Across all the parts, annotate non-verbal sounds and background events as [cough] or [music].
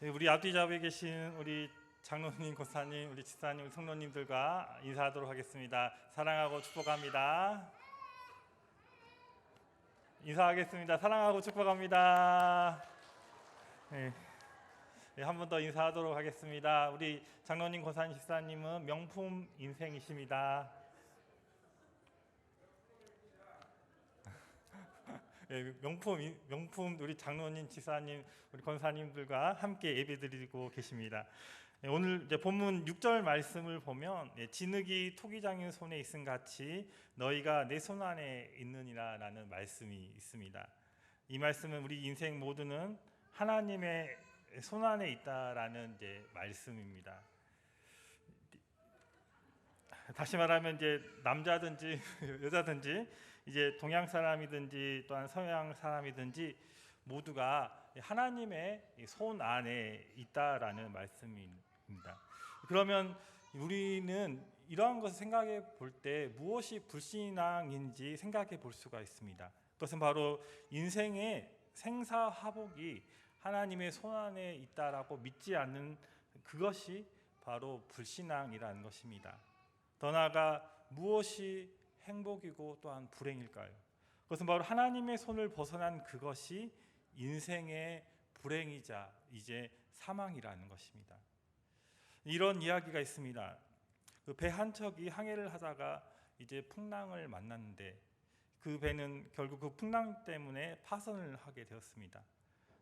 네, 우리 앞뒤 잡에 계신 우리 장로님, 고사님, 우리 집사님, 성도님들과 인사하도록 하겠습니다. 사랑하고 축복합니다. 인사하겠습니다. 사랑하고 축복합니다. 네. 한번 더 인사하도록 하겠습니다. 우리 장로님, 고사님, 집사님은 명품 인생이십니다. 명품 인- 명품 우리 장로님, 지사님, 우리 권사님들과 함께 예배드리고 계십니다. 예, 오늘 이제 본문 6절 말씀을 보면 예, 진흙이 토기장의 손에 있음 같이 너희가 내 손 안에 있느니라라는 말씀이 있습니다. 이 말씀은 우리 인생 모두는 하나님의 손 안에 있다라는 이제 말씀입니다. 다시 말하면 이제 남자든지 [laughs] 여자든지 이제 동양 사람이든지 또한 서양 사람이든지 모두가 하나님의 손 안에 있다라는 말씀입니다. 그러면 우리는 이러한 것을 생각해 볼 때 무엇이 불신앙인지 생각해 볼 수가 있습니다. 그것은 바로 인생의 생사화복이 하나님의 손 안에 있다라고 믿지 않는 그것이 바로 불신앙이라는 것입니다. 더 나아가 무엇이 행복이고 또한 불행일까요? 그것은 바로 하나님의 손을 벗어난 그것이 인생의 불행이자 이제 사망이라는 것입니다. 이런 이야기가 있습니다. 그 배 한 척이 항해를 하다가 이제 풍랑을 만났는데 그 배는 결국 그 풍랑 때문에 파선을 하게 되었습니다.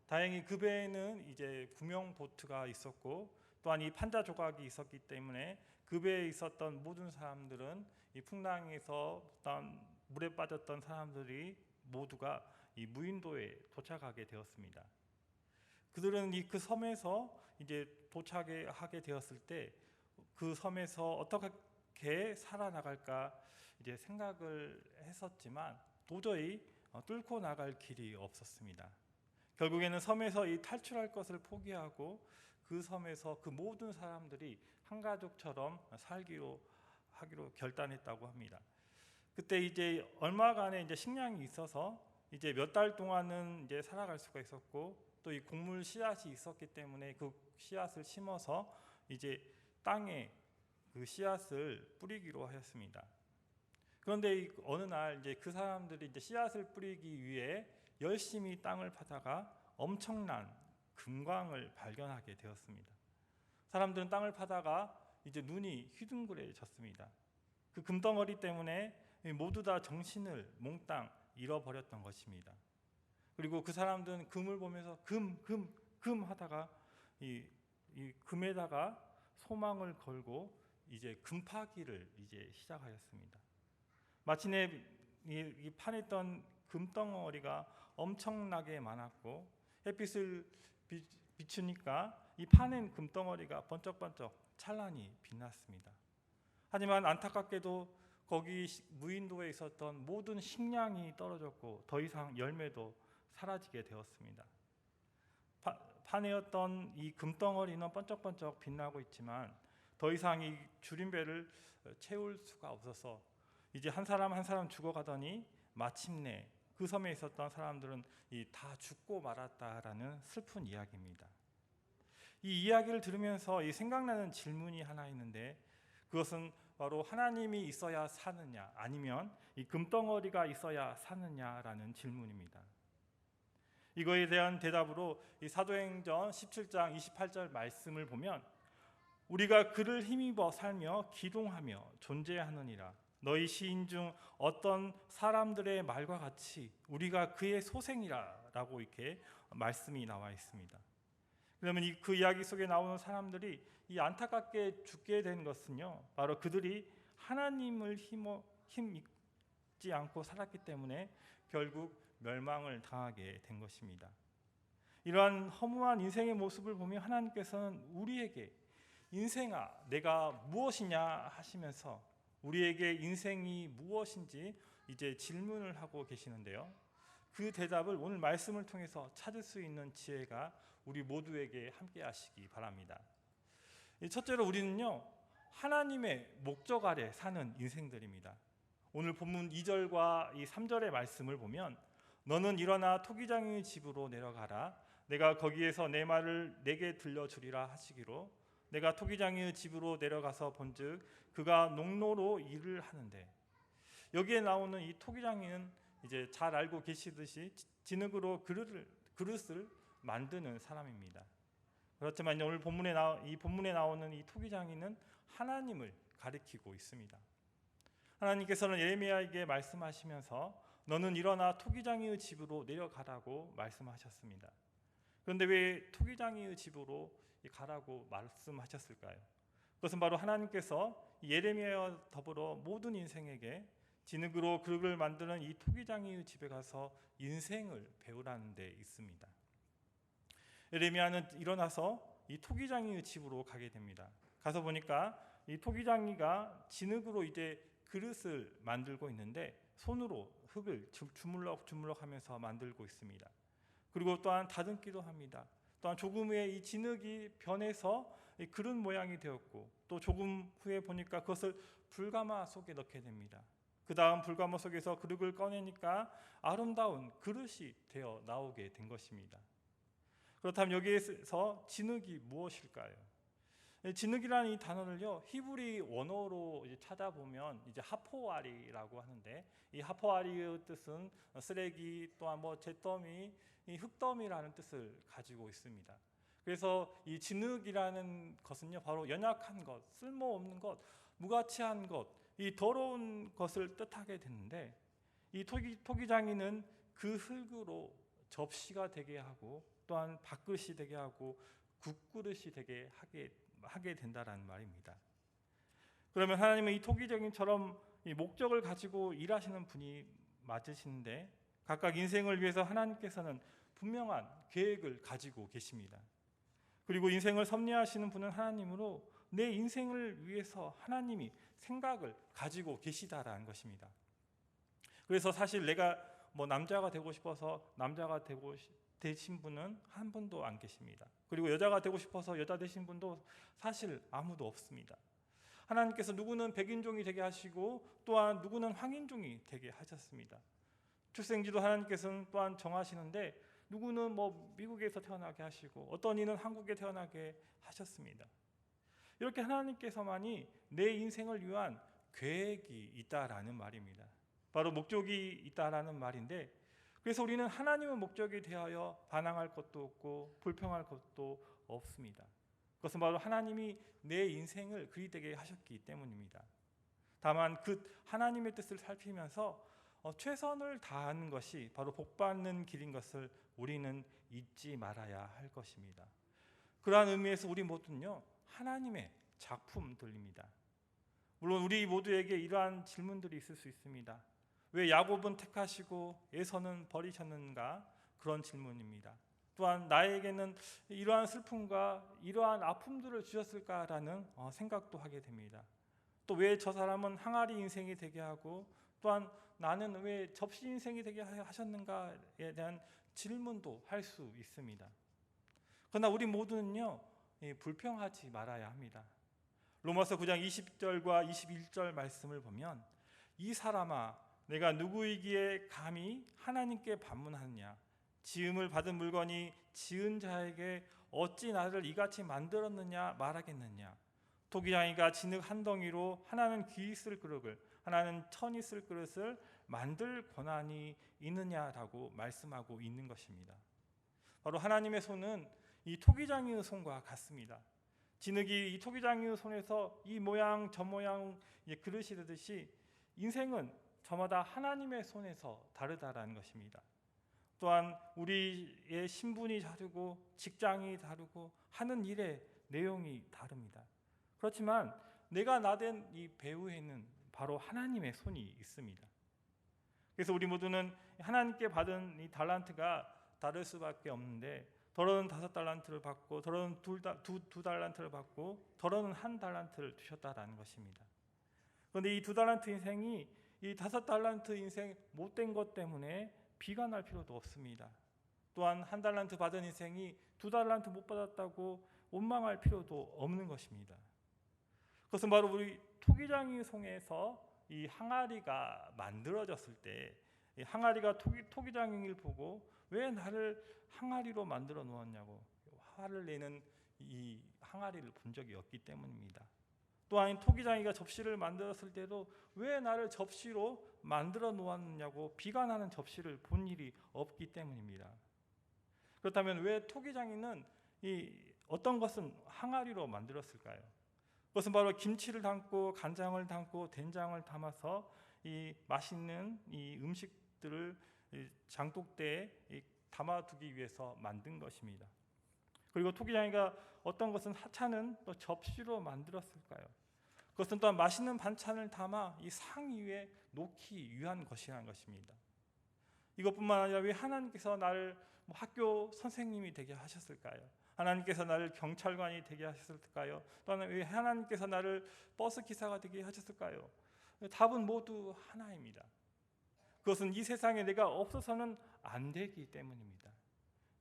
다행히 그 배에는 이제 구명 보트가 있었고 또한 이 판자 조각이 있었기 때문에 그 배에 있었던 모든 사람들은 이 풍랑에서 어떤 물에 빠졌던 사람들이 모두가 이 무인도에 도착하게 되었습니다. 그들은 이 그 섬에서 이제 도착하게 되었을 때 그 섬에서 어떻게 살아나갈까 이제 생각을 했었지만 도저히 어, 뚫고 나갈 길이 없었습니다. 결국에는 섬에서 이 탈출할 것을 포기하고 그 섬에서 그 모든 사람들이 한 가족처럼 살기로 하기로 결단했다고 합니다. 그때 이제 얼마간의 이제 식량이 있어서 이제 몇 달 동안은 이제 살아갈 수가 있었고 또 이 곡물 씨앗이 있었기 때문에 그 씨앗을 심어서 이제 땅에 그 씨앗을 뿌리기로 하였습니다. 그런데 이 어느 날 이제 그 사람들이 이제 씨앗을 뿌리기 위해 열심히 땅을 파다가 엄청난 금광을 발견하게 되었습니다. 사람들은 땅을 파다가 이제 눈이 휘둥그레졌습니다. 그 금덩어리 때문에 모두 다 정신을 몽땅 잃어버렸던 것입니다. 그리고 그 사람들은 금을 보면서 금, 금, 금 하다가 이, 이 금에다가 소망을 걸고 이제 금파기를 이제 시작하였습니다. 마침내 이, 이 판했던 금덩어리가 엄청나게 많았고 햇빛을 비, 비추니까 이 파낸 금덩어리가 번쩍번쩍 찬란히 빛났습니다. 하지만 안타깝게도 거기 시- 무인도에 있었던 모든 식량이 떨어졌고 더 이상 열매도 사라지게 되었습니다. 파, 파내었던 이 금덩어리는 번쩍번쩍 빛나고 있지만 더 이상 이 어, 채울 수가 없어서 이제 한 사람 한 사람 죽어가더니 마침내 그 섬에 있었던 사람들은 이다 죽고 말았다라는 슬픈 이야기입니다. 이 이야기를 들으면서 이 생각나는 질문이 하나 있는데 그것은 바로 하나님이 있어야 사느냐 아니면 이 금덩어리가 있어야 사느냐라는 질문입니다. 이거에 대한 대답으로 이 사도행전 17장 28절 말씀을 보면 우리가 그를 힘입어 살며 기동하며 존재하느니라 너희 시인 중 어떤 사람들의 말과 같이 우리가 그의 소생이라라고 이렇게 말씀이 나와 있습니다. 이그 이야기 속에 나오는 사람들이 이 안타깝게 죽게 된 것은요 바로 그들이 하나님을 힘어 힘입지 않고 살았기 때문에 결국 멸망을 당하게 된 것입니다. 이러한 허무한 인생의 모습을 보면 하나님께서는 우리에게 인생아 내가 무엇이냐 하시면서 우리에게 인생이 무엇인지 이제 질문을 하고 계시는데요. 그 대답을 오늘 말씀을 통해서 찾을 수 있는 지혜가 우리 모두에게 함께 하시기 바랍니다. 이 첫째로 우리는요. 하나님의 목적 아래 사는 인생들입니다. 오늘 본문 2절과 이 3절의 말씀을 보면 너는 일어나 토기장의 집으로 내려가라 내가 거기에서 내 말을 내게 들려주리라 하시기로 내가 토기장의 집으로 내려가서 본즉 그가 농로로 일을 하는데 여기에 나오는 이 토기장이는 이제 잘 알고 계시듯이 지- 진흙으로 그릇을 그릇을 만드는 사람입니다. 그렇지만 오늘 본문에 나, 이 본문에 나오는 이 토기장이는 하나님을 가리키고 있습니다. 하나님께서는 예레미야에게 말씀하시면서 너는 일어나 토기장이의 집으로 내려가라고 말씀하셨습니다. 그런데 왜 토기장이의 집으로 가라고 말씀하셨을까요? 그것은 바로 하나님께서 예레미야와 더불어 모든 인생에게 진흙으로 그릇을 만드는 이 토기장이의 집에 가서 인생을 배우라는 데 있습니다. 예레미야는 일어나서 이 토기장이의 집으로 가게 됩니다. 가서 보니까 이 토기장이가 진흙으로 이제 그릇을 만들고 있는데 손으로 흙을 주- 주물럭 주물럭 하면서 만들고 있습니다. 그리고 또한 다듬기도 합니다. 또한 조금 후에 이 진흙이 변해서 이 그릇 모양이 되었고 또 조금 후에 보니까 그것을 불가마 속에 넣게 됩니다. 그 다음 불가마 속에서 그릇을 꺼내니까 아름다운 그릇이 되어 나오게 된 것입니다. 그렇다면 여기에서 진흙이 무엇일까요? 이 진흙이라는 이 단어를요 히브리 원어로 이제 찾아보면 이제 하포아리라고 하는데 이 하포아리의 뜻은 쓰레기 또한 뭐 잿더미, 이 흙더미라는 뜻을 가지고 있습니다. 그래서 이 진흙이라는 것은요 바로 연약한 것, 쓸모없는 것, 무가치한 것, 이 더러운 것을 뜻하게 되는데 이 토기 토기장이는 그 흙으로 접시가 되게 하고 또한 밥그릇이 되게 하고 국그릇이 되게 하게 하게 된다라는 말입니다. 그러면 하나님은 이 토기장인처럼 이 목적을 가지고 일하시는 분이 맞으신데 각각 인생을 위해서 하나님께서는 분명한 계획을 가지고 계십니다. 그리고 인생을 섭리하시는 분은 하나님으로 내 인생을 위해서 하나님이 생각을 가지고 계시다라는 것입니다. 그래서 사실 내가 뭐 남자가 되고 싶어서 남자가 되고 시- 되신 분은 한 분도 안 계십니다. 그리고 여자가 되고 싶어서 여자 되신 분도 사실 아무도 없습니다. 하나님께서 누구는 백인종이 되게 하시고 또한 누구는 황인종이 되게 하셨습니다. 출생지도 하나님께서는 또한 정하시는데 누구는 뭐 미국에서 태어나게 하시고 어떤 이는 한국에 태어나게 하셨습니다. 이렇게 하나님께서만이 내 인생을 위한 계획이 있다라는 말입니다. 바로 목적이 있다라는 말인데 그래서 우리는 하나님의 목적에 대하여 반항할 것도 없고 불평할 것도 없습니다. 그것은 바로 하나님이 내 인생을 그리 되게 하셨기 때문입니다. 다만 그 하나님의 뜻을 살피면서 어, 최선을 다하는 것이 바로 복받는 길인 것을 우리는 잊지 말아야 할 것입니다. 그러한 의미에서 우리 모두는요 하나님의 작품들입니다. 물론 우리 모두에게 이러한 질문들이 있을 수 있습니다. 왜 야곱은 택하시고 에서는 버리셨는가 그런 질문입니다. 또한 나에게는 이러한 슬픔과 이러한 아픔들을 주셨을까라는 어, 생각도 하게 됩니다. 또 왜 저 사람은 항아리 인생이 되게 하고 또한 나는 왜 접시 인생이 되게 하셨는가에 대한 질문도 할 수 있습니다. 그러나 우리 모두는요 예, 불평하지 말아야 합니다. 로마서 9장 20절과 21절 말씀을 보면 이 사람아 내가 누구이기에 감히 하나님께 반문하느냐 지음을 받은 물건이 지은 자에게 어찌 나를 이같이 만들었느냐 말하겠느냐 토기장이가 진흙 한 덩이로 하나는 귀 있을 그릇을 하나는 천 있을 그릇을 만들 권한이 있느냐라고 말씀하고 있는 것입니다. 바로 하나님의 손은 이 토기장이의 손과 같습니다. 진흙이 이 토기장이의 손에서 이 모양 저 모양 그릇이 되듯이 인생은 저마다 하나님의 손에서 다르다라는 것입니다. 또한 우리의 신분이 다르고 직장이 다르고 하는 일의 내용이 다릅니다. 그렇지만 내가 나된 이 배우에는 바로 하나님의 손이 있습니다. 그래서 우리 모두는 하나님께 받은 이 달란트가 다를 수밖에 없는데 더러는 다섯 달란트를 받고 더러는 두, 두 달란트를 받고 더러는 한 달란트를 주셨다라는 것입니다. 그런데 이 두 달란트 인생이 이 다섯 달란트 인생 못된 것 때문에 비관할 필요도 없습니다. 또한 한 달란트 받은 인생이 두 달란트 못 받았다고 원망할 필요도 없는 것입니다. 그것은 바로 우리 토기장이 송에서 이 항아리가 만들어졌을 때이 항아리가 토기, 토기장이를 보고 왜 나를 항아리로 만들어 놓았냐고 화를 내는 이 항아리를 본 적이 없기 때문입니다. 또한 토기장이가 접시를 만들었을 때도 왜 나를 접시로 만들어 놓았냐고 비관하는 접시를 본 일이 없기 때문입니다. 그렇다면 왜 토기장이는 이 어떤 것은 항아리로 만들었을까요? 그것은 바로 김치를 담고 간장을 담고 된장을 담아서 이 맛있는 이 음식들을 이 장독대에 이 담아두기 위해서 만든 것입니다. 그리고 토기장이가 어떤 것은 하찮은 또 접시로 만들었을까요? 그것은 또한 맛있는 반찬을 담아 이 상 위에 놓기 위한 것이라는 것입니다. 이것뿐만 아니라 왜 하나님께서 나를 뭐 학교 선생님이 되게 하셨을까요? 하나님께서 나를 경찰관이 되게 하셨을까요? 또는 왜 하나님께서 나를 버스 기사가 되게 하셨을까요? 답은 모두 하나입니다. 그것은 이 세상에 내가 없어서는 안 되기 때문입니다.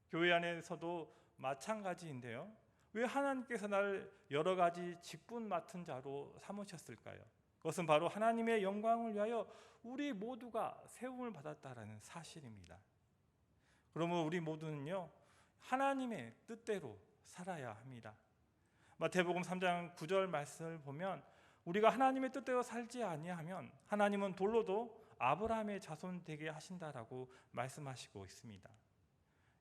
교회 안에서도 마찬가지인데요. 왜 하나님께서 나를 여러 가지 직분 맡은 자로 삼으셨을까요? 그것은 바로 하나님의 영광을 위하여 우리 모두가 세움을 받았다라는 사실입니다. 그러면 우리 모두는요 하나님의 뜻대로 살아야 합니다. 마태복음 3장 9절 말씀을 보면 우리가 하나님의 뜻대로 살지 아니하면 하나님은 돌로도 아브라함의 자손 되게 하신다라고 말씀하시고 있습니다.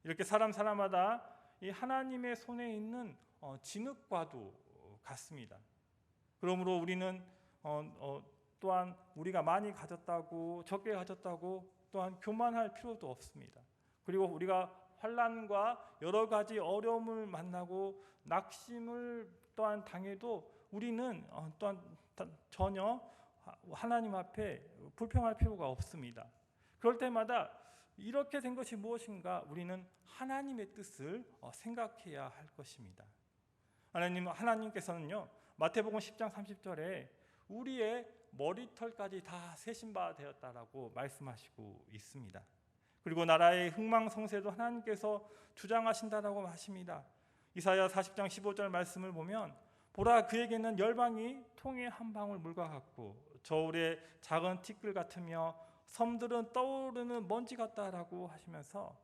이렇게 사람 사람마다 이 하나님의 손에 있는 어, 진흙과도 같습니다. 그러므로 우리는 어, 어, 또한 우리가 많이 가졌다고 적게 가졌다고 또한 교만할 필요도 없습니다. 그리고 우리가 환란과 여러 가지 어려움을 만나고 낙심을 또한 당해도 우리는 어, 또한 전혀 하나님 앞에 불평할 필요가 없습니다. 그럴 때마다 이렇게 된 것이 무엇인가 우리는 하나님의 뜻을 어, 생각해야 할 것입니다. 하나님 하나님께서는요 마태복음 10장 30절에 우리의 머리털까지 다 세신 바 되었다라고 말씀하시고 있습니다. 그리고 나라의 흥망성쇠도 하나님께서 주장하신다라고 하십니다. 이사야 40장 15절 말씀을 보면 보라 그에게는 열방이 통의 한 방울 물과 같고 저울의 작은 티끌 같으며 섬들은 떠오르는 먼지 같다라고 하시면서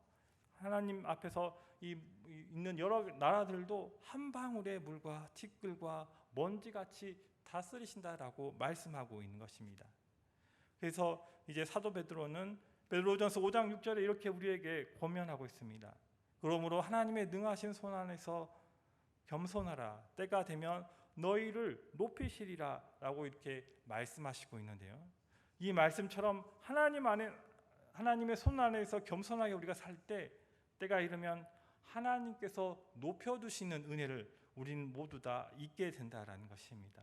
하나님 앞에서 이 있는 여러 나라들도 한 방울의 물과 티끌과 먼지 같이 다스리신다라고 말씀하고 있는 것입니다. 그래서 이제 사도 베드로는 베드로전서 5장 6절에 이렇게 우리에게 권면하고 있습니다. 그러므로 하나님의 능하신 손 안에서 겸손하라 때가 되면 너희를 높이시리라라고 이렇게 말씀하시고 있는데요. 이 말씀처럼 하나님 안에 하나님의 손 안에서 겸손하게 우리가 살 때 때가 이르면 하나님께서 높여 두시는 은혜를 우리는 모두 다 잊게 된다라는 것입니다.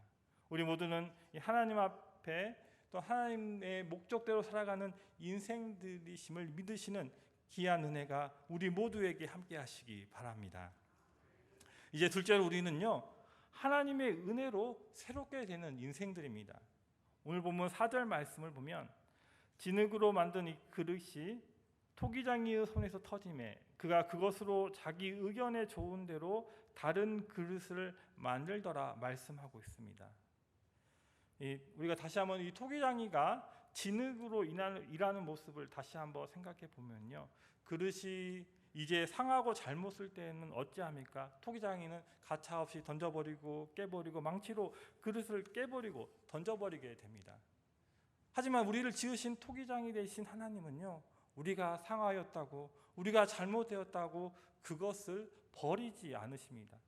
우리 모두는 하나님 앞에 또 하나님의 목적대로 살아가는 인생들이심을 믿으시는 귀한 은혜가 우리 모두에게 함께 하시기 바랍니다. 이제 둘째로 우리는요. 하나님의 은혜로 새롭게 되는 인생들입니다. 오늘 보면 4절 말씀을 보면 진흙으로 만든 이 그릇이 토기장이의 손에서 터짐에 그가 그것으로 자기 의견에 좋은 대로 다른 그릇을 만들더라 말씀하고 있습니다. 우리가 다시 한번 이 토기장이가 진흙으로 일하는 모습을 다시 한번 생각해 보면요. 그릇이 이제 상하고 잘못 쓸 때는 어찌합니까? 토기장이는 가차 없이 던져버리고 깨버리고 망치로 그릇을 깨버리고 던져버리게 됩니다. 하지만 우리를 지으신 토기장이 되신 하나님은요, 우리가 상하였다고, 우리가 잘못되었다고 그것을 버리지 않으십니다.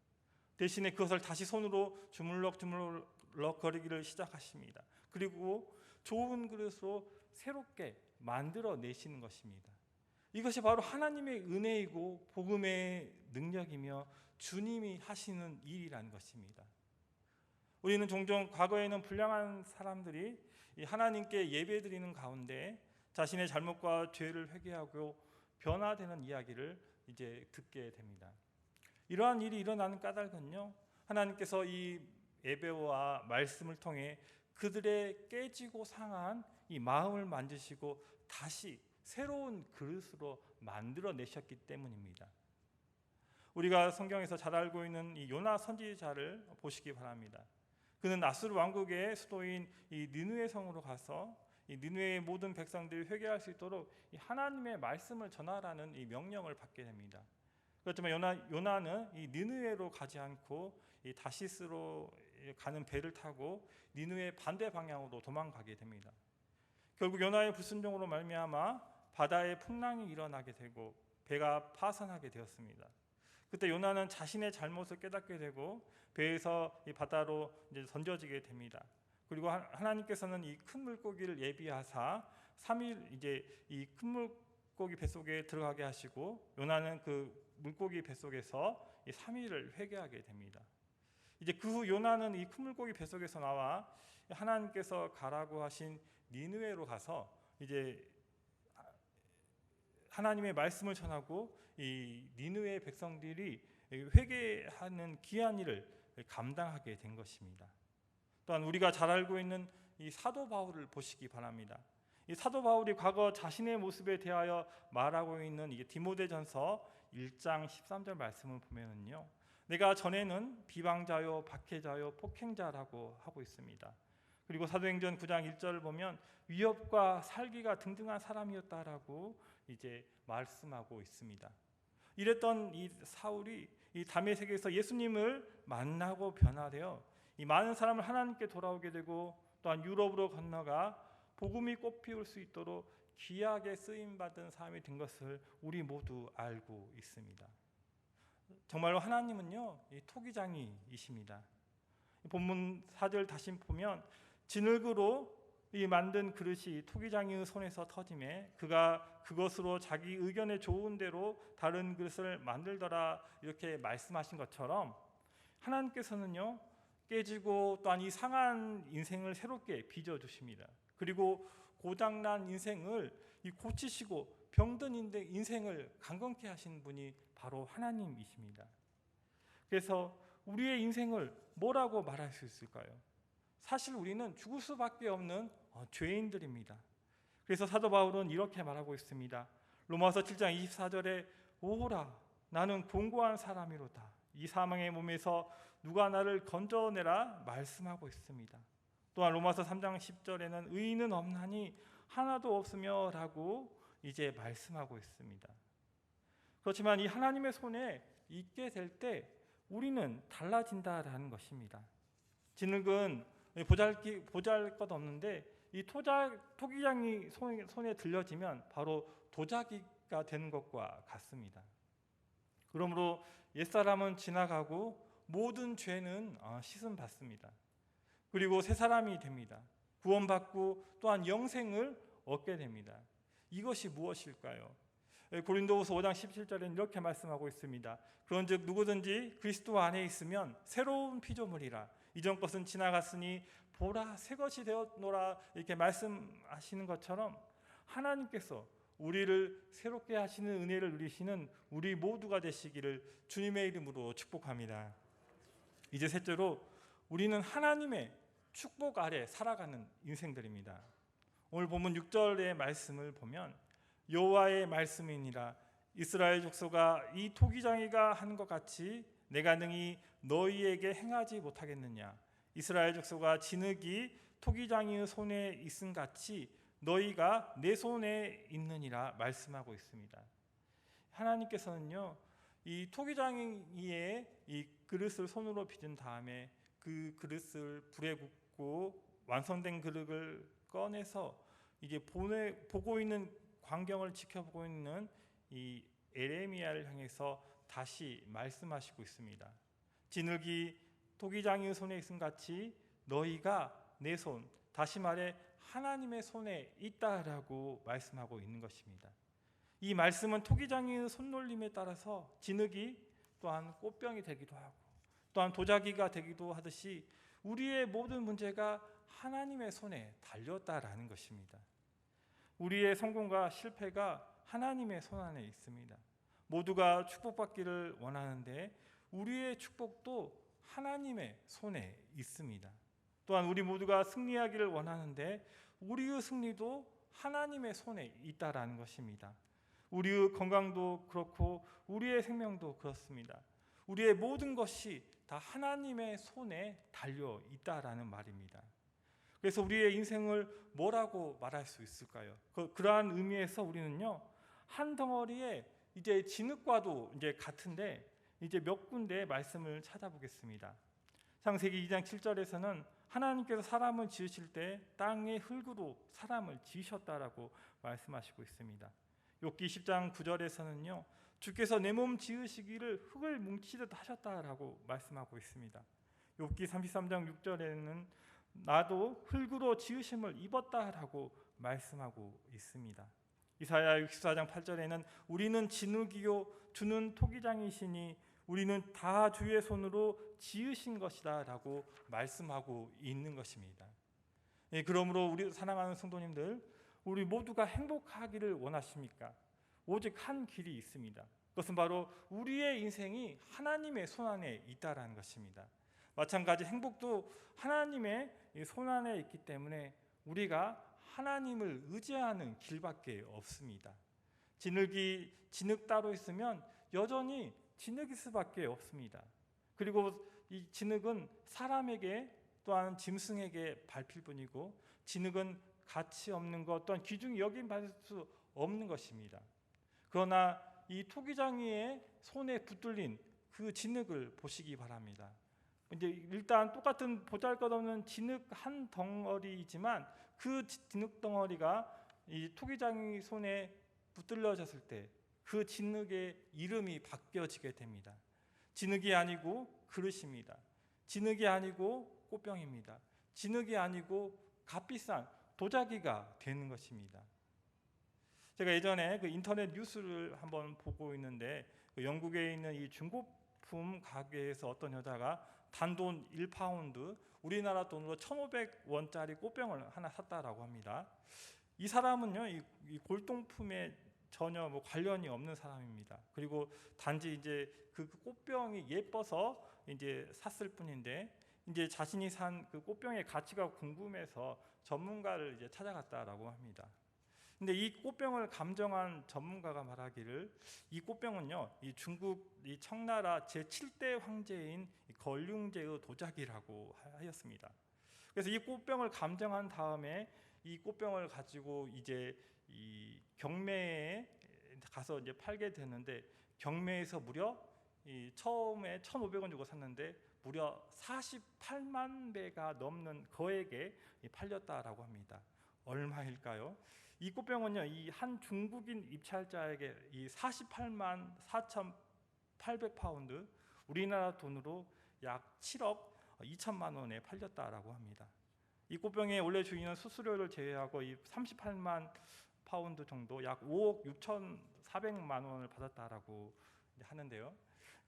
대신에 그것을 다시 손으로 주물럭 주물럭 거리기를 시작하십니다. 그리고 좋은 그릇으로 새롭게 만들어 내시는 것입니다. 이것이 바로 하나님의 은혜이고 복음의 능력이며 주님이 하시는 일이라는 것입니다. 우리는 종종 과거에는 불량한 사람들이 하나님께 예배드리는 가운데 자신의 잘못과 죄를 회개하고 변화되는 이야기를 이제 듣게 됩니다. 이러한 일이 일어나는 까닭은요. 하나님께서 이 예배와 말씀을 통해 그들의 깨지고 상한 이 마음을 만지시고 다시 새로운 그릇으로 만들어 내셨기 때문입니다. 우리가 성경에서 잘 알고 있는 이 요나 선지자를 보시기 바랍니다. 그는 아수르 왕국의 수도인 이 니누의 성으로 가서 이 니누의 모든 백성들이 회개할 수 있도록 이 하나님의 말씀을 전하라는 이 명령을 받게 됩니다. 그렇지만 요나 요나는 이 니누에로 가지 않고 이 다시스로 가는 배를 타고 니누의 반대 방향으로 도망가게 됩니다. 결국 요나의 불순종으로 말미암아 바다에 풍랑이 일어나게 되고 배가 파산하게 되었습니다. 그때 요나는 자신의 잘못을 깨닫게 되고 배에서 이 바다로 이제 던져지게 됩니다. 그리고 하- 하나님께서는 이 큰 물고기를 예비하사 3일 이제 이 큰 물고기 뱃속에 들어가게 하시고 요나는 그 물고기 뱃속에서 이 3일을 회개하게 됩니다. 이제 그 후 요나는 이 큰 물고기 뱃속에서 나와 하나님께서 가라고 하신 니느웨로 가서 이제 하나님의 말씀을 전하고 이 니느웨 백성들이 회개하는 귀한 일을 감당하게 된 것입니다. 또한 우리가 잘 알고 있는 이 사도 바울을 보시기 바랍니다. 이 사도 바울이 과거 자신의 모습에 대하여 말하고 있는 이게 디모데전서 1장 13절 말씀을 보면은요. 내가 전에는 비방자요, 박해자요, 폭행자라고 하고 있습니다. 그리고 사도행전 9장 1절을 보면 위협과 살기가 등등한 사람이었다라고 이제 말씀하고 있습니다. 이랬던 이 사울이 이 다메섹에서 예수님을 만나고 변화되어 이 많은 사람을 하나님께 돌아오게 되고 또한 유럽으로 건너가 복음이 꽃피울 수 있도록 귀하게 쓰임 받은 사람이 된 것을 우리 모두 알고 있습니다. 정말로 하나님은요 이 토기장이이십니다. 본문 4절 다시 보면 진흙으로 이 만든 그릇이 토기장이의 손에서 터짐에 그가 그것으로 자기 의견에 좋은 대로 다른 그릇을 만들더라 이렇게 말씀하신 것처럼 하나님께서는요 깨지고 또한 이 상한 인생을 새롭게 빚어 주십니다. 그리고 고장난 인생을 이 고치시고 병든 인생을 강건케 하신 분이 바로 하나님이십니다. 그래서 우리의 인생을 뭐라고 말할 수 있을까요? 사실 우리는 죽을 수밖에 없는 어, 죄인들입니다. 그래서 사도 바울은 이렇게 말하고 있습니다. 로마서 7장 24절에 오호라 나는 공고한 사람이로다. 이 사망의 몸에서 누가 나를 건져내라 말씀하고 있습니다. 또한 로마서 3장 10절에는 의인은 없나니 하나도 없으며라고 이제 말씀하고 있습니다. 그렇지만 이 하나님의 손에 있게 될 때 우리는 달라진다라는 것입니다. 진흙은 보잘기 보잘 것 없는데 이 토자 토기장이 손, 손에 들려지면 바로 도자기가 되는 것과 같습니다. 그러므로 옛사람은 지나가고 모든 죄는 어, 씻음 받습니다. 그리고 새 사람이 됩니다. 구원받고 또한 영생을 얻게 됩니다. 이것이 무엇일까요? 예, 고린도후서 5장 17절에는 이렇게 말씀하고 있습니다. 그런즉 누구든지 그리스도 안에 있으면 새로운 피조물이라 이전 것은 지나갔으니 보라 새 것이 되었노라 이렇게 말씀하시는 것처럼 하나님께서 우리를 새롭게 하시는 은혜를 누리시는 우리 모두가 되시기를 주님의 이름으로 축복합니다. 이제 셋째로 우리는 하나님의 축복 아래 살아가는 인생들입니다. 오늘 본문 6절의 말씀을 보면 여호와의 말씀이니라 이스라엘 족속아 이 토기장이가 한 것 같이 내가 능히 너희에게 행하지 못하겠느냐 이스라엘 족속아 진흙이 토기장이의 손에 있음 같이 너희가 내 손에 있느니라 말씀하고 있습니다. 하나님께서는요 이 토기장이의 이 그릇을 손으로 빚은 다음에 그 그릇을 불에 굽고 완성된 그릇을 꺼내서 이게 보내, 보고 있는 광경을 지켜보고 있는 이 에레미야를 향해서 다시 말씀하시고 있습니다. 진흙이 토기장의 손에 있음 같이 너희가 내 손, 다시 말해 하나님의 손에 있다라고 말씀하고 있는 것입니다. 이 말씀은 토기장의 손놀림에 따라서 진흙이 또한 꽃병이 되기도 하고 또한 도자기가 되기도 하듯이 우리의 모든 문제가 하나님의 손에 달렸다라는 것입니다. 우리의 성공과 실패가 하나님의 손 안에 있습니다. 모두가 축복받기를 원하는데 우리의 축복도 하나님의 손에 있습니다. 또한 우리 모두가 승리하기를 원하는데 우리의 승리도 하나님의 손에 있다라는 것입니다. 우리의 건강도 그렇고 우리의 생명도 그렇습니다. 우리의 모든 것이 다 하나님의 손에 달려 있다라는 말입니다. 그래서 우리의 인생을 뭐라고 말할 수 있을까요? 그, 그러한 의미에서 우리는요 한 덩어리에 이제 진흙과도 이제 같은데 이제 몇 군데 말씀을 찾아보겠습니다. 창세기 2장 7절에서는 하나님께서 사람을 지으실 때 땅의 흙으로 사람을 지으셨다라고 말씀하시고 있습니다. 욥기 10장 9절에서는요. 주께서 내 몸 지으시기를 흙을 뭉치듯 하셨다라고 말씀하고 있습니다. 욥기 33장 6절에는 나도 흙으로 지으심을 입었다라고 말씀하고 있습니다. 이사야 64장 8절에는 우리는 진흙이요 주는 토기장이시니 우리는 다 주의 손으로 지으신 것이다라고 말씀하고 있는 것입니다. 예, 그러므로 우리 사랑하는 성도님들, 우리 모두가 행복하기를 원하십니까? 오직 한 길이 있습니다. 그것은 바로 우리의 인생이 하나님의 손 안에 있다라는 것입니다. 마찬가지 행복도 하나님의 손 안에 있기 때문에 우리가 하나님을 의지하는 길밖에 없습니다. 진흙이 진흙 따로 있으면 여전히 진흙일 수밖에 없습니다. 그리고 이 진흙은 사람에게 또한 짐승에게 밟힐 뿐이고 진흙은 가치 없는 것 또한 귀중히 여긴 받을 수 없는 것입니다. 그러나 이 토기장이의 손에 붙들린 그 진흙을 보시기 바랍니다. 이제 일단 똑같은 보잘것없는 진흙 한 덩어리이지만 그 진흙 덩어리가 이 토기장이 손에 붙들려졌을 때 그 진흙의 이름이 바뀌어지게 됩니다. 진흙이 아니고 그릇입니다. 진흙이 아니고 꽃병입니다. 진흙이 아니고 값비싼 도자기가 되는 것입니다. 제가 예전에 그 인터넷 뉴스를 한번 보고 있는데 그 영국에 있는 이 중고품 가게에서 어떤 여자가 단돈 1파운드 우리나라 돈으로 1,500원짜리 꽃병을 하나 샀다라고 합니다. 이 사람은요, 이, 이 골동품에 전혀 뭐 관련이 없는 사람입니다. 그리고 단지 이제 그 꽃병이 예뻐서 이제 샀을 뿐인데 이제 자신이 산 그 꽃병의 가치가 궁금해서 전문가를 이제 찾아갔다라고 합니다. 근데 이 꽃병을 감정한 전문가가 말하기를 이 꽃병은요, 이 중국 이 청나라 제 7대 황제인 걸륭제의 도자기라고 하였습니다. 그래서 이 꽃병을 감정한 다음에 이 꽃병을 가지고 이제 이 경매에 가서 이제 팔게 되는데 경매에서 무려 이 처음에 1,500원 주고 샀는데 무려 48만 배가 넘는 거액에 팔렸다라고 합니다. 얼마일까요? 이 꽃병은요, 이 한 중국인 입찰자에게 이 48만 4,800 파운드, 우리나라 돈으로 약 7억 2천만 원에 팔렸다라고 합니다. 이 꽃병의 원래 주인은 수수료를 제외하고 이 38만 파운드 정도 약 5억 6,400만 원을 받았다라고 하는데요.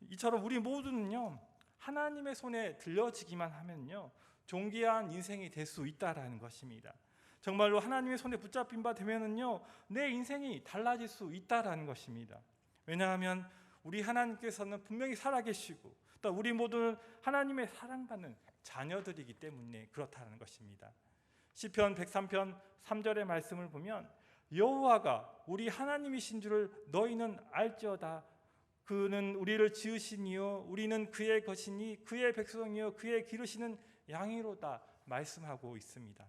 이처럼 우리 모두는요 하나님의 손에 들려지기만 하면요 존귀한 인생이 될 수 있다라는 것입니다. 정말로 하나님의 손에 붙잡힌 바 되면은요 내 인생이 달라질 수 있다라는 것입니다. 왜냐하면 우리 하나님께서는 분명히 살아계시고 또 우리 모두는 하나님의 사랑받는 자녀들이기 때문에 그렇다는 것입니다. 시편 103편 3절의 말씀을 보면 여호와가 우리 하나님이신 줄을 너희는 알지어다 그는 우리를 지으시니요 우리는 그의 것이니 그의 백성이요 그의 기르시는 양이로다 말씀하고 있습니다.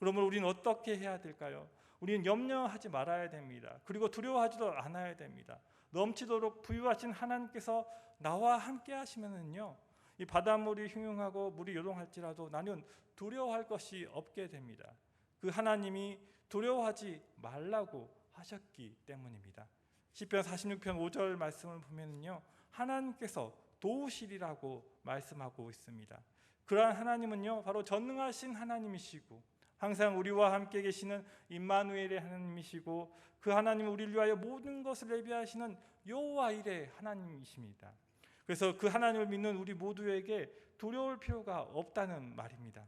그러면 우리는 어떻게 해야 될까요? 우리는 염려하지 말아야 됩니다. 그리고 두려워하지도 않아야 됩니다. 넘치도록 부유하신 하나님께서 나와 함께 하시면은요. 이 바닷물이 흉흉하고 물이 요동할지라도 나는 두려워할 것이 없게 됩니다. 그 하나님이 두려워하지 말라고 하셨기 때문입니다. 시편 46편 5절 말씀을 보면요. 하나님께서 도우시리라고 말씀하고 있습니다. 그러한 하나님은요. 바로 전능하신 하나님이시고 항상 우리와 함께 계시는 임마누엘의 하나님이시고 그 하나님은 우리를 위하여 모든 것을 예비하시는 여호와 일의 하나님이십니다. 그래서 그 하나님을 믿는 우리 모두에게 두려울 필요가 없다는 말입니다.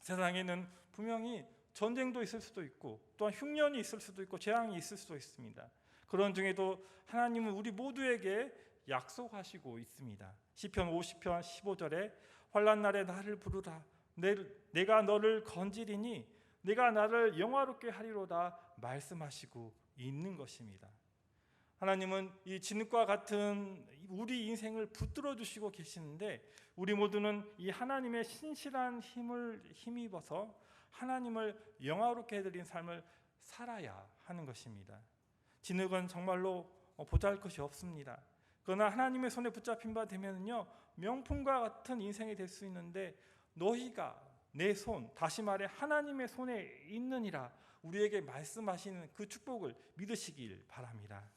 세상에는 분명히 전쟁도 있을 수도 있고 또한 흉년이 있을 수도 있고 재앙이 있을 수도 있습니다. 그런 중에도 하나님은 우리 모두에게 약속하시고 있습니다. 시편 50편 15절에 환난 날에 나를 부르라 내, 가 너를 건지리니 내가 나를 영화롭게 하리로다 말씀하시고 있는 것입니다. 하나님은 이 진흙과 같은 우리 인생을 붙들어 주시고 계시는데 우리 모두는 이 하나님의 신실한 힘을 힘입어서 하나님을 영화롭게 해드린 삶을 살아야 하는 것입니다. 진흙은 정말로 어, 보잘 것이 없습니다. 그러나 하나님의 손에 붙잡힌 바 되면요 명품과 같은 인생이 될 수 있는데 너희가 내 손, 다시 말해 하나님의 손에 있느니라 우리에게 말씀하시는 그 축복을 믿으시길 바랍니다.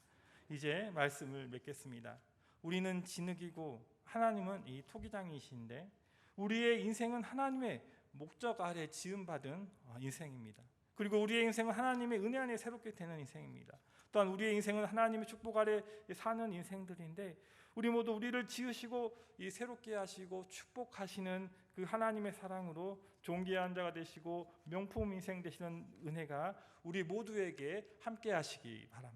이제 말씀을 맺겠습니다. 우리는 진흙이고 하나님은 이 토기장이신데 우리의 인생은 하나님의 목적 아래 지음받은 어, 인생입니다. 그리고 우리의 인생은 하나님의 은혜 안에 새롭게 되는 인생입니다. 또한 우리의 인생은 하나님의 축복 아래 사는 인생들인데 우리 모두 우리를 지으시고 이 새롭게 하시고 축복하시는 그 하나님의 사랑으로 존귀한 자가 되시고 명품 인생 되시는 은혜가 우리 모두에게 함께 하시기 바랍니다.